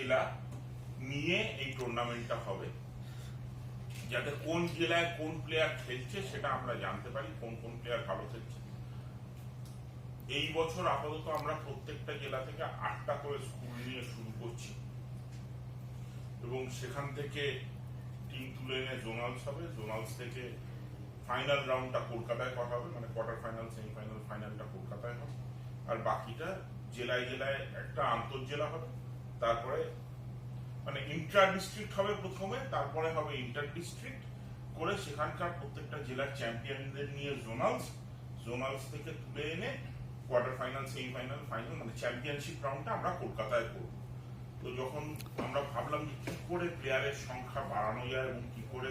জেলা নিয়ে এই টুর্নামেন্টটা হবে। যাতে কোন জেলায় কোন প্লেয়ার খেলছে সেটা আমরা জানতে পারি, কোন কোন প্লেয়ার ভালো খেলছে। এই বছর আপাতত আমরা প্রত্যেকটা জেলা থেকে আটটা করে স্কুল নিয়ে শুরু করছি। এবং সেখান থেকে টিম তুলে এনে জোনালস হবে। জোনালস থেকে ফাইনাল রাউন্ডটা কলকাতায় করা হবে মানে কোয়ার্টার ফাইনাল সেমিফাইনাল ফাইনালটা কলকাতায় হবে। আর বাকিটা জেলায় জেলায় একটা আন্তর্জেলা হবে। তারপরে মানে ইন্টার ডিস্ট্রিক্ট হবে প্রথমে, তারপরে হবে ইন্টার ডিস্ট্রিক্ট করে সেখানকার প্রত্যেকটা জেলার চ্যাম্পিয়নদের নিয়ে জোনালস জোনালস থেকে তুলে এনে কোয়ার্টার ফাইনাল সেমিফাইনাল ফাইনাল মানে চ্যাম্পিয়নশিপ রাউন্ডটা আমরা কলকাতায় করব। তো যখন আমরা ভাবলাম যে কি করে প্লেয়ারের সংখ্যা বাড়ানো যায় এবং কি করে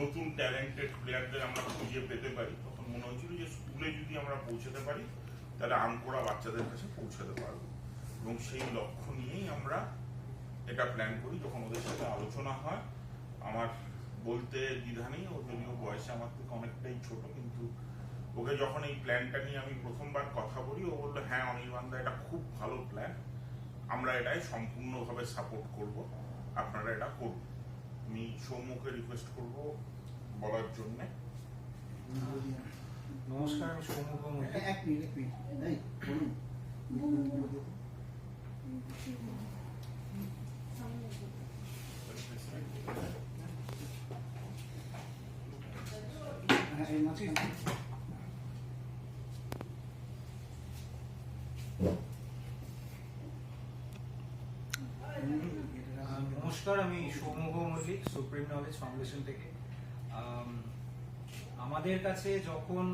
নতুন ট্যালেন্টেড প্লেয়ারদের আমরা খুঁজে পেতে পারি, তখন মনে হয়েছিল যে স্কুলে যদি আমরা পৌঁছাতে পারি, তাহলে আনকোড়া বাচ্চাদের কাছে পৌঁছাতে পারব। এবং সেই লক্ষ্য নিয়েই আমরা এটা প্ল্যান করি। যখন ওদের সাথে আলোচনা হয় আমার বলতে দ্বিধা নেই ও যদিও বয়সে আমার থেকে অনেকটাই ছোট কিন্তু ওকে যখন এই প্ল্যানটা নিয়ে আমি প্রথমবার কথা বলি ও বলল হ্যাঁ অনির্বাণদা এটা খুব ভালো প্ল্যান আমরা এটাই সম্পূর্ণভাবে সাপোর্ট করব। আপনারা এটা করুন। আমি সৌম্যকে রিকোয়েস্ট করব বলার জন্যে। নমস্কার আমি সৌমুখ এক মিনিট এক মিনিট। বলুন হ্যাঁ এই মাঝখানে আহ, নমস্কার আমি Soumukh Mallick supreme knowledge foundation থেকে। আম, আমাদের কাছে যখন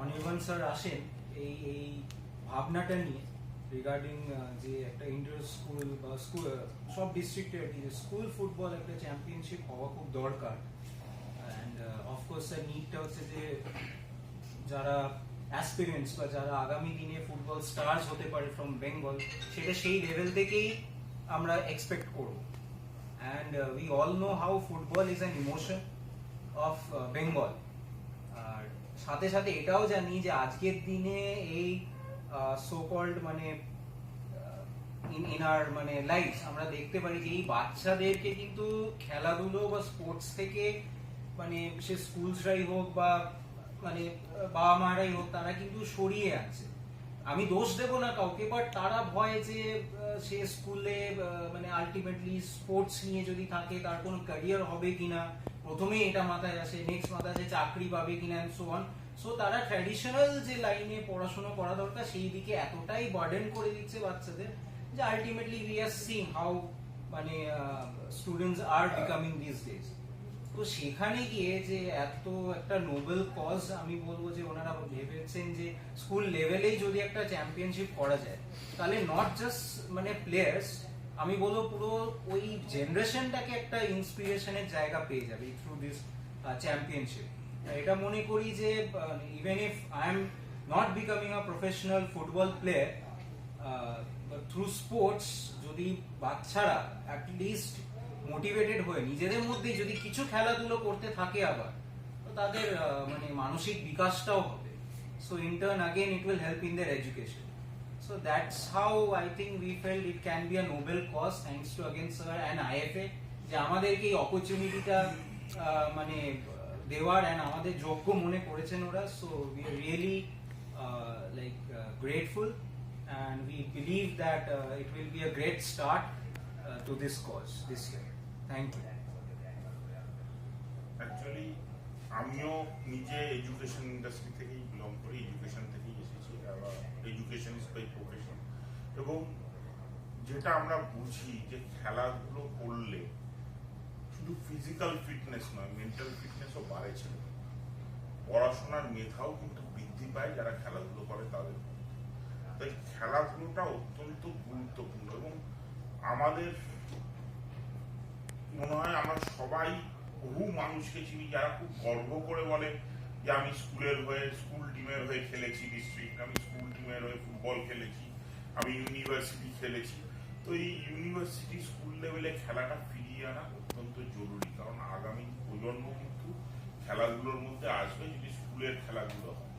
অনির্বাণ স্যার আসেন এই এই ভাবনাটা নিয়ে রিগার্ডিং যে একটা ইন্টার স্কুল বা স্কুল সব ডিস্ট্রিক্টে আর কি স্কুল ফুটবল একটা চ্যাম্পিয়নশিপ হওয়া খুব দরকার। অ্যান্ড অফকোর্স স্যার নিডটা হচ্ছে যে যারা অ্যাসপিরেন্টস বা যারা আগামী দিনে ফুটবল স্টার্স হতে পারে ফ্রম বেঙ্গল সেটা সেই লেভেল থেকেই আমরা এক্সপেক্ট করব। And we all know how football is an emotion of Bengal আর সাথে সাথে এটাও জানি যে আজকের দিনে এই সো কল্ড মানে ইন আর মানে লাইফ আমরা দেখতে পারি যে এই বাচ্চাদেরকে কিন্তু খেলাধুলো বা স্পোর্টস থেকে মানে সে স্কুলসরাই হোক বা মানে বাবা মারাই হোক, তারা কিন্তু সরিয়ে আছে আমি দোষ দেব না কাউকে বাট তারা ভয় যে সে স্কুলে মানে আলটিমেটলি স্পোর্টস নিয়ে যদি থাকে, তার কোনো ক্যারিয়ার হবে কিনা, প্রথমেই এটা মাথায় আসে নেক্সট মাথায় আসে, চাকরি পাবে কিনা সো অন সো তারা ট্র্যাডিশনাল যে লাইনে পড়াশোনা করা দরকার, সেই দিকে এতটাই বার্ডেন করে দিচ্ছে বাচ্চাদের যে ultimately we are seeing how মানে students are becoming this days তো সেখানে গিয়ে যে এত একটা নোবেল কজ আমি বলব যে ওনারা ভেবেছেন যে স্কুল লেভেলেই যদি একটা চ্যাম্পিয়নশিপ করা যায়, তাহলে নট জাস্ট মানে প্লেয়ার্স আমি বলব পুরো ওই জেনারেশনটাকে একটা ইন্সপিরেশনের জায়গা পেয়ে যাবে থ্রু দিস চ্যাম্পিয়নশিপ এটা মনে করি যে even if I am not becoming a professional football player through sports যদি বাচ্চারা অ্যাটলিস্ট মোটিভেটেড হয়ে নিজেদের মধ্যেই যদি কিছু খেলাধুলো করতে থাকে আবার, তো তাদের মানে মানসিক বিকাশটাও হবে। So in turn again it will help in their education so that's how I think we feel it can be a noble cause thanks to again sir and IFA যে আমাদেরকে এই অপরচুনিটিটা মানে দেওয়ার অ্যান্ড আমাদের যোগ্য মনে করেছেন ওরা so we are really like grateful believe that uh, it will be a great start uh, to this cause this year. Thank you. Actually আমিও নিজে এডুকেশন ইন্ডাস্ট্রি থেকেই বিলং করি এডুকেশন থেকেই এসেছি এডুকেশন ইজ বাই প্রফেশন এবং যেটা আমরা বুঝি যে খেলাধুলো করলে শুধু ফিজিক্যাল ফিটনেস নয় মেন্টাল ফিটনেসও বাড়ে ছেলে। পড়াশোনার মেধাও কিন্তু বৃদ্ধি পায় যারা খেলাধুলো করে তাদের। তাই খেলাধুলোটা অত্যন্ত গুরুত্বপূর্ণ এবং আমাদের মনে হয় আমরা সবাই বহু মানুষকে চিনি যারা খুব গর্ব করে বলে যে আমি স্কুলের হয়ে, স্কুল টিমের হয়ে খেলেছি ডিস্ট্রিক্ট আমি স্কুল টিমের হয়ে ফুটবল খেলেছি, আমি ইউনিভার্সিটি খেলেছি। তো এই ইউনিভার্সিটি স্কুল লেভেলে খেলাটা ফিরিয়ে আনা অত্যন্ত জরুরি। কারণ আগামী প্রজন্ম কিন্তু খেলাধুলোর মধ্যে আসবে যদি স্কুলের খেলাধুলো হয়।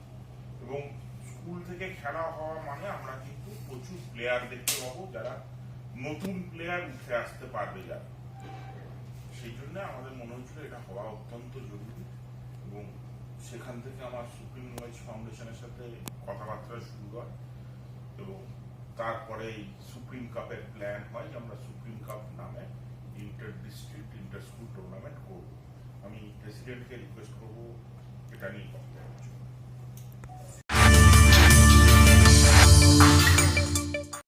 এবং স্কুল থেকে খেলা হওয়া মানে আমরা কিন্তু প্রচুর প্লেয়ার দেখতে পাবো যারা নতুন প্লেয়ার উঠে আসতে পারবে যারা। সেই জন্য আমাদের মনে হচ্ছিল এটা হওয়া অত্যন্ত জরুরি এবং সেখান থেকে আমার সুপ্রিম নলেজ ফাউন্ডেশনের সাথে কথাবার্তা শুরু হয় এবং তারপরে সুপ্রিম কাপের প্ল্যান হয় যে আমরা সুপ্রিম কাপ নামে inter district inter school tournament করব আমি প্রেসিডেন্টকে রিকোয়েস্ট করব এটা নিয়ে কথা।